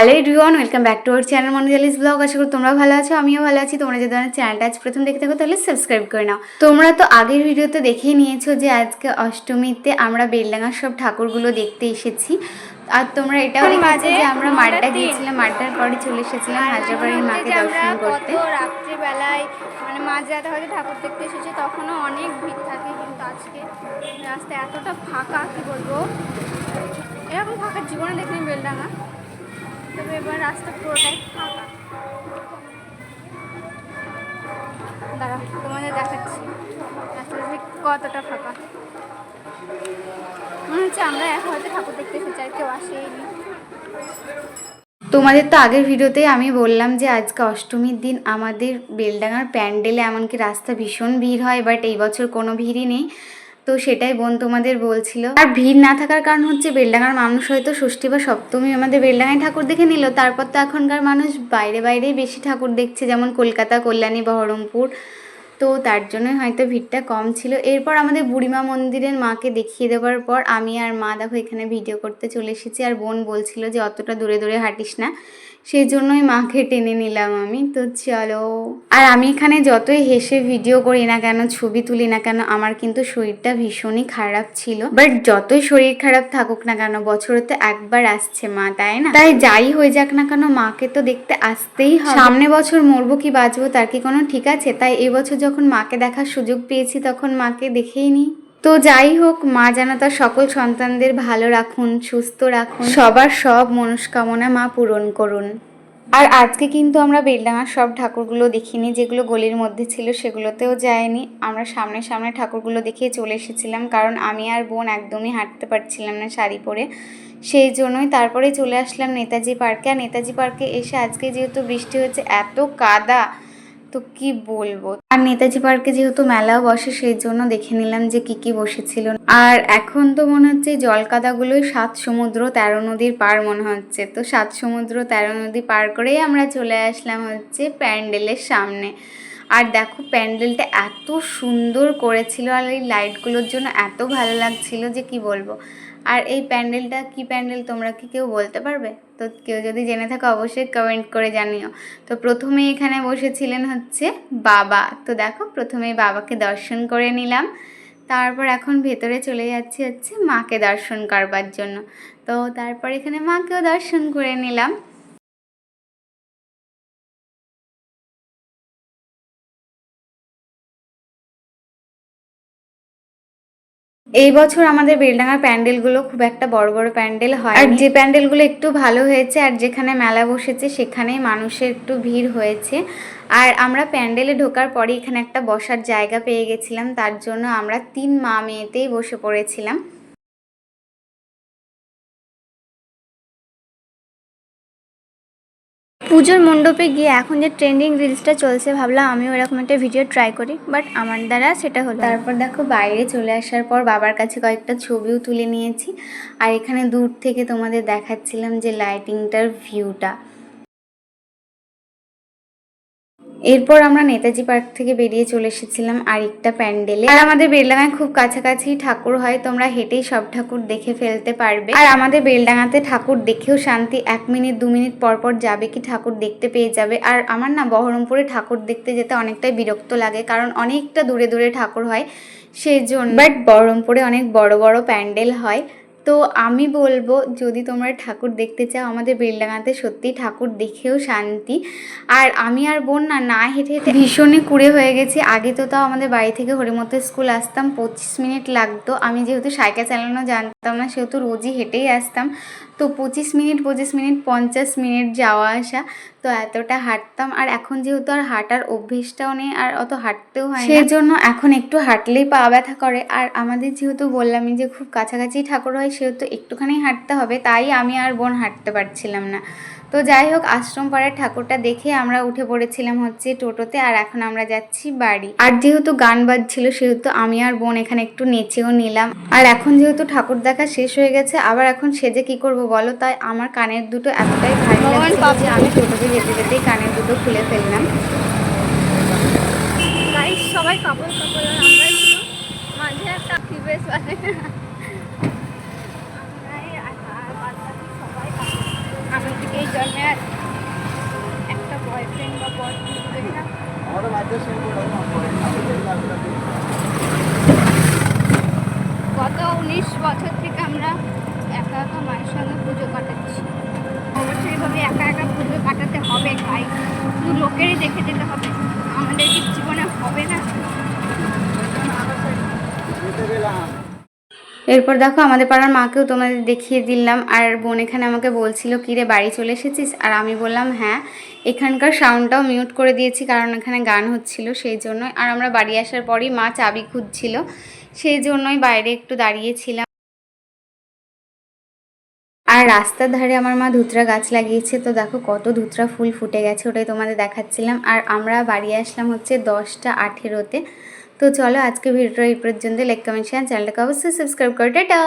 Hello everyone welcome back to our channel মনোজালিস blog আশা করি তোমরা ভালো আছো আমিও ভালো আছি। তোমরা যদি আমার চ্যানেলটা আজ প্রথম দেখে থাকো তাহলে সাবস্ক্রাইব করে নাও। তোমরা তো আগের ভিডিওতে দেখেই নিয়েছো যে আজকে অষ্টমীতে আমরা বেলডাঙ্গার সব ঠাকুরগুলো দেখতে এসেছি। আর তোমরা এটাও দেখেছ যে আমরা মাড্ডা গিয়েছিলাম মাড্ডার পরে চলে এসেছিলাম হাজারবাড়ির মাকে দর্শন করতে। রাত্রিবেলায় মানে মাঝরাতে হয়তো ঠাকুর দেখতে এসেছে তখনও অনেক ভিড় থাকে কিন্তু আজকে রাস্তা এতটা ফাঁকা কি বলব? এরকম ফাঁকা জীবনে দেখিনি বেলডাঙা তবে এবার রাস্তা পুরোটাই ফাঁকা। দাঁড়া, তোমাদের দেখাচ্ছি। রাস্তাটা কতটা ফাঁকা। মনে হচ্ছে আমরা এক হয়তো ঠাকুর দেখতে এসেছি, আর কেউ তোমাদের তো আগের ভিডিওতেই আমি বললাম যে আজকে অষ্টমীর দিন আমাদের বেলডাঙার প্যান্ডেলে এমনকি রাস্তা ভীষণ ভিড় হয়, বাট এই বছর কোনো ভিড়ই নেই। তো সেটাই বোন তোমাদের বলছিল। আর ভিড় না থাকার কারণ হচ্ছে বেলডাঙার মানুষ হয়তো ষষ্ঠী বা সপ্তমী আমাদের বেলডাঙায় ঠাকুর দেখে নিল। তারপর তো এখনকার মানুষ বাইরে বাইরেই বেশি ঠাকুর দেখছে, যেমন কলকাতা, কল্যাণী বহরমপুর তো তার জন্যই হয়তো ভিড়টা কম ছিল। এরপর আমাদের বুড়িমা মন্দিরের মাকে দেখিয়ে দেওয়ার পর আমি আর মা দেখো এখানে ভিডিও করতে চলে এসেছি। আর বোন বলছিল যে, অতটা দূরে দূরে হাঁটিস না। সেই জন্যই মাকে টেনে নিলাম আমি। তো চলো। আর আমি এখানে যতই হেসে ভিডিও করি না কেন, ছবি তুলি না কেন, আমার কিন্তু শরীরটা ভীষণই খারাপ ছিল। বাট যতই শরীর খারাপ থাকুক না কেন বছরে তো একবার আসছে মা, তাই না? তাই যাই হয়ে যাক না কেন, মাকে তো দেখতে আসতেই হবে। সামনে বছর মরবো কি বাঁচবো, তার কি কোনো ঠিক আছে? তাই এবছর যখন মাকে দেখার সুযোগ পেয়েছি, তখন মাকে দেখেই নিই। তো যাই হোক, মা যেন তার সকল সন্তানদের ভালো রাখুন, সুস্থ রাখুন। সবার সব মনস্কামনা মা পূরণ করুন। আর আজকে কিন্তু আমরা বেলডাঙার সব ঠাকুরগুলো দেখিনি, যেগুলো গলির মধ্যে ছিল সেগুলোতেও যায়নি আমরা সামনে সামনে ঠাকুরগুলো দেখে চলে এসেছিলাম, কারণ আমি আর বোন একদমই হাঁটতে পারছিলাম না শাড়ি পরে। সেই জন্যই তারপরে চলে আসলাম নেতাজি পার্কে। আর নেতাজি পার্কে এসে আজকে যেহেতু বৃষ্টি হচ্ছে, এত কাদা। তো কি বলব? আর নেতাজি পার্কে যেহেতু মেলাও বসে, সেই জন্য দেখে নিলাম যে কি কি বসেছিল। আর এখন তো মনে হচ্ছে জল কাদাগুলোই সাত সমুদ্র তেরো নদীর পার মনে হচ্ছে। তো সাত সমুদ্র তেরো নদী পার করেই আমরা চলে আসলাম হচ্ছে প্যান্ডেলের সামনে। আর দেখো প্যান্ডেলটা এত সুন্দর করেছিল আর এই লাইটগুলোর জন্য এত ভালো লাগছিল যে কি বলব। আর এই প্যান্ডেলটা কি প্যান্ডেল তোমরা কি কেউ বলতে পারবে? তো কেউ যদি জেনে থাকো অবশ্যই কমেন্ট করে জানিও। তো প্রথমে এখানে বসেছিলেন হচ্ছে বাবা। তো দেখো প্রথমেই বাবাকে দর্শন করে নিলাম। তারপর এখন ভেতরে চলে যাচ্ছি হচ্ছে মাকে দর্শন করবার জন্য। তো তারপর এখানে মাকেও দর্শন করে নিলাম। এই বছর আমাদের বেলডাঙ্গার প্যান্ডেলগুলো খুব একটা বড় বড় প্যান্ডেল হয় আর যে প্যান্ডেলগুলো একটু ভালো হয়েছে আর যেখানে মেলা বসেছে সেখানেই মানুষের একটু ভিড় হয়েছে। আর আমরা প্যান্ডেলে ঢোকার পরে এখানে একটা বসার জায়গা পেয়ে গেছিলাম, তার জন্য আমরা তিন মা মেয়েতেই বসে পড়েছিলাম। পুজোর মণ্ডপে গিয়ে এখন যে ট্রেন্ডিং রিলসটা চলছে, ভাবলাম আমিও এরকম একটা ভিডিও ট্রাই করি বাট আমার দ্বারা সেটা হলো তারপর দেখো বাইরে চলে আসার পর বাবার কাছে কয়েকটা ছবিও তুলে নিয়েছি, আর এখানে দূর থেকে তোমাদের দেখাচ্ছিলাম যে লাইটিংটার ভিউটা এরপর আমরা নেতাজি পার্ক থেকে বেরিয়ে চলে এসেছিলাম আরেকটা প্যান্ডেলে। আর আমাদের বেলডাঙায় খুব কাছাকাছি ঠাকুর হয়, তোমরা হেঁটেই সব ঠাকুর দেখে ফেলতে পারবে। আর আমাদের বেলডাঙাতে ঠাকুর দেখেও শান্তি, এক মিনিট, দু মিনিট পর পর যাবে কি ঠাকুর দেখতে পেয়ে যাবে। আর আমার না বহরমপুরে ঠাকুর দেখতে যেতে অনেকটাই বিরক্ত লাগে, কারণ অনেকটা দূরে দূরে ঠাকুর হয় সেই জন্য বাট বহরমপুরে অনেক বড় বড় প্যান্ডেল হয় তো আমি বলব, যদি তোমরা ঠাকুর দেখতে চাও, আমাদের বেলডাঙাতে সত্যি ঠাকুর দেখেও শান্তি। আর আমি আর বোন না না হেঁটে হেঁটে ভীষণই কুড়ে হয়ে গেছি। আগে তো তাও আমাদের বাড়ি থেকে হরিমতো স্কুল আসতাম, পঁচিশ মিনিট লাগতো। আমি যেহেতু সাইকেল চালানো জানতাম না, সেহেতু রোজই হেঁটেই আসতাম। তো পঁচিশ মিনিট পঁচিশ মিনিট, পঞ্চাশ মিনিট যাওয়া আসা, তো এতটা হাঁটতাম। আর এখন যেহেতু আর হাঁটার অভ্যেসটাও নেই, আর অত হাঁটতেও হয় সেই জন্য এখন একটু হাঁটলেই পা ব্যথা করে। আর আমাদের যেহেতু বললামই যে খুব কাছাকাছি ঠাকুর হয় সেহেতু একটুখানি হাঁটতে হবে তাই আমি আর বোন হাঁটতে পারছিলাম না। তো যাই হোক আশ্রম পাড়ার ঠাকুরটা দেখে আমরা উঠে পড়েছিলাম হচ্ছে টোটোতে আর এখন আমরা যাচ্ছি বাড়ি। আর যেহেতু গান বাজছিল সেহেতু আমি আর বোন এখানে একটু নেচেও নিলাম। আর এখন যেহেতু ঠাকুর দেখা শেষ হয়ে গেছে আবার এখন সেজে কি করব বলো? তাই আমার কানের দুটো এতটাই ভারী লাগছিল যে আমি টোটোতে যেতে যেতেই কানের দুটো খুলে ফেললাম। সবাই কাপড় কাপড় মাঝে একটা একটা বয়ফ্রেন্ড বা গত উনিশ বছর থেকে আমরা একা একা মায়ের সঙ্গে পুজো কাটাচ্ছি। অবশ্যই এইভাবে একা একা পুজো কাটাতে হবে, তাই শুধু লোকেরই দেখে যেতে হবে আমাদের কি জীবনে হবে না এরপর দেখো আমাদের পাড়ার মাকেও তোমাদের দেখিয়ে দিলাম। আর বোন এখানে আমাকে বলছিল, কি রে, বাড়ি চলে এসেছিস? আর আমি বললাম হ্যাঁ এখানকার সাউন্ডটাও মিউট করে দিয়েছি, কারণ এখানে গান হচ্ছিল সেই জন্য আর আমরা বাড়ি আসার পরই মা চাবি খুঁজছিল, সেই জন্যই বাইরে একটু দাঁড়িয়েছিলাম আর রাস্তার ধারে আমার মা ধুতরা গাছ লাগিয়েছে, তো দেখো কত ধুতরা ফুল ফুটে গেছে, ওটাই তোমাদের দেখাচ্ছিলাম। আর আমরা বাড়ি আসলাম হচ্ছে দশটা আঠেরোতে। তো চলো আজকে ভিডিওটা এই পর্যন্ত লাইক কমেন্ট শেয়ার চ্যানেলটাকে অবশ্যই সাবস্ক্রাইব করে টাটা